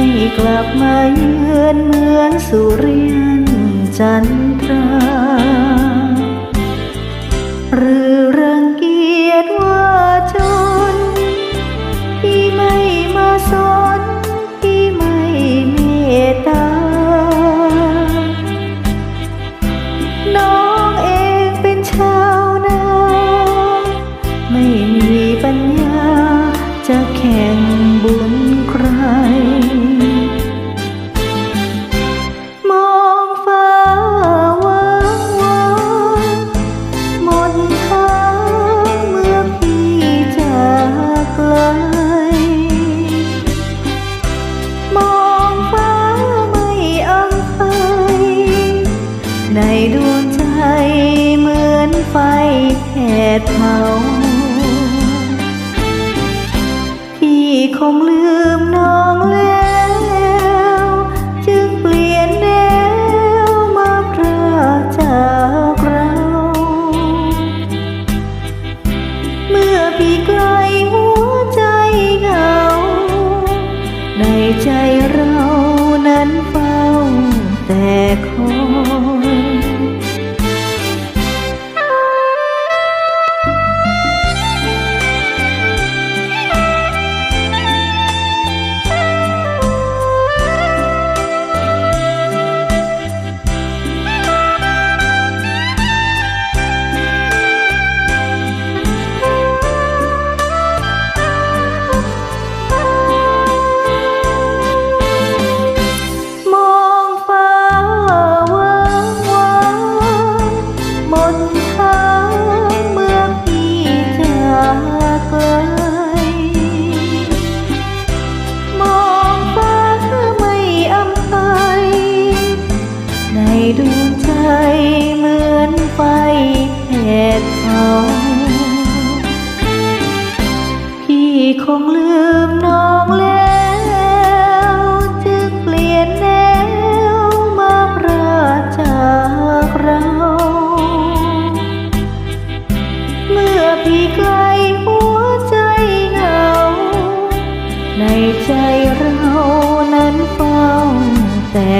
ไม่กลับมาเยือนเหมือนสุริยันจันทราหรือรังเกียจว่าจนที่ไม่มาสอน ในใจเรานั้นเฝ้าแต่